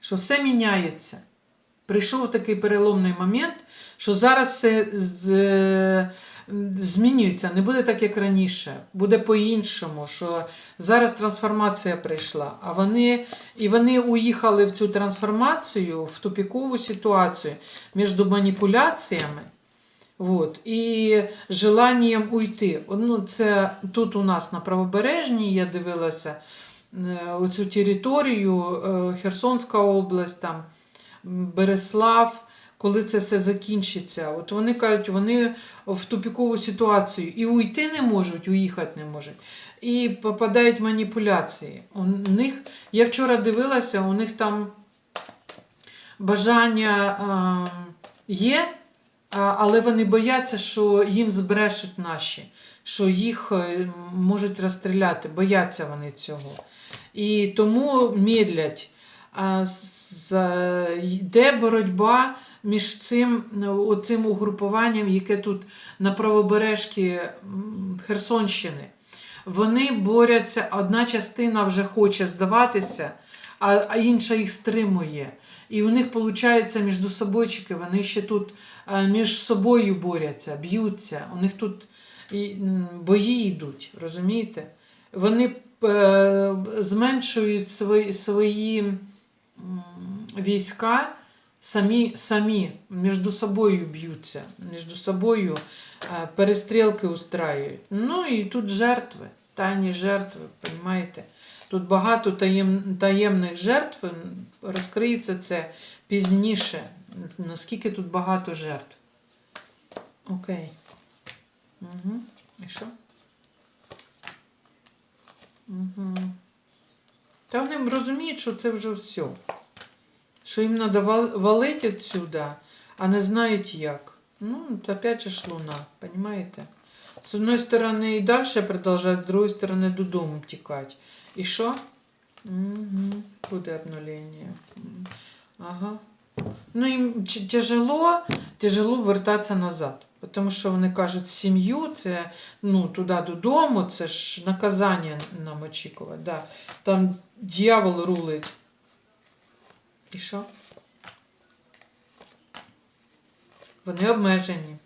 що все міняється. Прийшов такий переломний момент, що зараз все з, змінюється, не буде так, як раніше, буде по-іншому, що зараз трансформація прийшла, а вони, і вони уїхали в цю трансформацію, в тупікову ситуацію між маніпуляціями. Вот, і желанням уйти. Ну, це тут у нас на правобережній я дивилася е, оцю територію, е, Херсонська область, там, Береслав, коли це все закінчиться. От вони кажуть, вони в тупікову ситуацію і уйти не можуть, уїхати не можуть. І попадають в маніпуляції. У них, я вчора дивилася, у них там бажання е, є. Але вони бояться, що їм збрешуть наші, що їх е, можуть розстріляти. Бояться вони цього. І тому медлять. Йде боротьба між цим, оцим угрупуванням, яке тут на правобережці Херсонщини. Вони борються, одна частина вже хоче здаватися, а, інша їх стримує. І у них виходить між собойчики, вони ще тут е, між собою борються, б'ються. У них тут бої йдуть, розумієте? Вони е, зменшують свої, свої війська, самі, самі між собою б'ються, між собою е, перестрілки устраюють. Ну і тут жертви, тайні жертви, розумієте? Тут багато таєм, таємних жертв, розкриється це пізніше, наскільки тут багато жертв. Окей. Угу. І що? Угу. Та вони розуміють, що це вже все. Що їм треба валити відсюди, а не знають як. Ну, опять же ж луна, З одної сторони і далі продовжать, з другої сторони додому втікати. І що? Угу. Буде обнулення. Ага. Ну, їм тяжело, тяжело вертатися назад. Тому що вони кажуть, сім'ю це ну, туди додому, це ж наказання нам очікувати. Да. Там дьявол рулить. І що? Вони обмежені.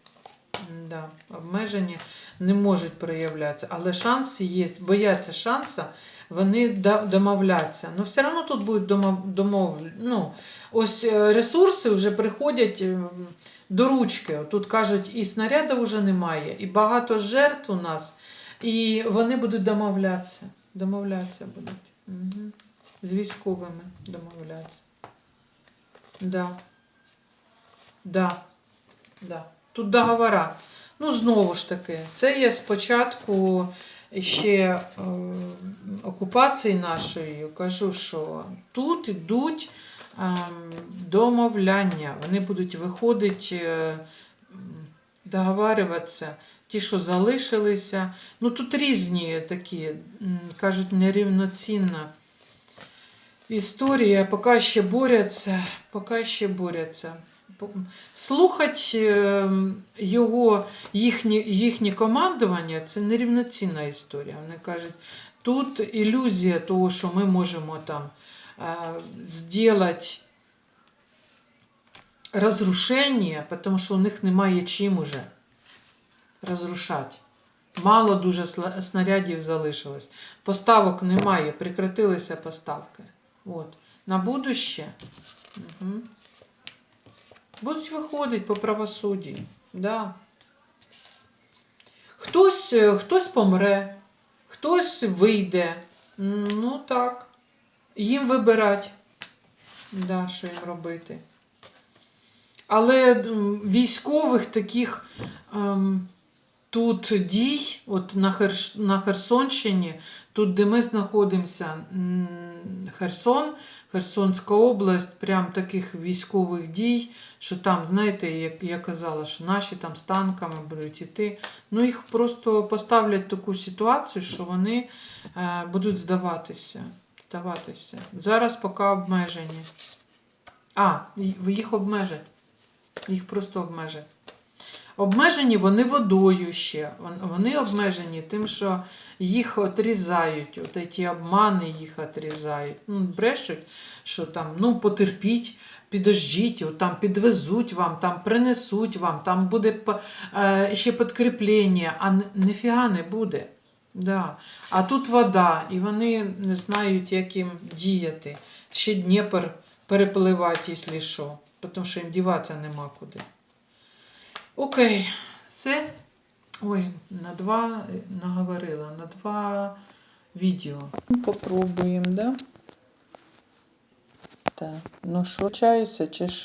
Да, обмежені не можуть проявлятися, але шанси є, бояться шанса, вони домовляться. Ну, все одно тут будуть домов, ну, ось е, ресурси вже приходять ем, до ручки. Тут кажуть, і снарядів вже немає, і багато жертв у нас, і вони будуть домовлятися. Домовлятися будуть. Угу. З військовими домовлятися. Да. Да. Да. Тут договора. Ну, знову ж таки, це є спочатку ще е, окупації нашої. Кажу, що тут йдуть е, домовляння. Вони будуть виходити, е, договарюватися. Ті, що залишилися. Ну, тут різні такі, кажуть, нерівноцінна історія, поки ще борються, поки ще борються. Слухати е, його, їхнє, їхнє командування це нерівноцінна історія. Вони кажуть, тут ілюзія того, що ми можемо там е, зробити розрушення, тому що у них немає чим уже розрушати. Мало дуже снарядів залишилось. Поставок немає, прекратилися поставки. От. На будуще. Угу. Будуть виходити по правосудді. Да. Хтось, е, хтось помре, хтось вийде. Ну так. Їм вибирати, да, що їм робити. Але військових таких ем, тут дій, от на, Херш, на Херсонщині, тут, де ми знаходимося, Херсон, Херсонська область, прям таких військових дій, що там, знаєте, як я казала, що наші там з танками будуть іти. Ну, їх просто поставлять в таку ситуацію, що вони е, будуть здаватися. здаватися. Зараз поки обмежені. А, їх обмежать. Їх просто обмежать. Обмежені вони водою ще. Вони обмежені тим, що їх отрізають, от ці обмани їх отрізають. Ну, брешуть, що там, ну, потерпіть, підождіть, от там підвезуть вам, там принесуть вам, там буде е, ще підкріплення, а ніфіга не буде. Да. А тут вода, і вони не знають, як їм діяти. Ще Дніпр перепливати, якщо що, тому що їм діватися нема куди. Окей, все. Ой, на два е, наговорила, на два відео. Попробуємо, да? Так, ну що, чається чи що?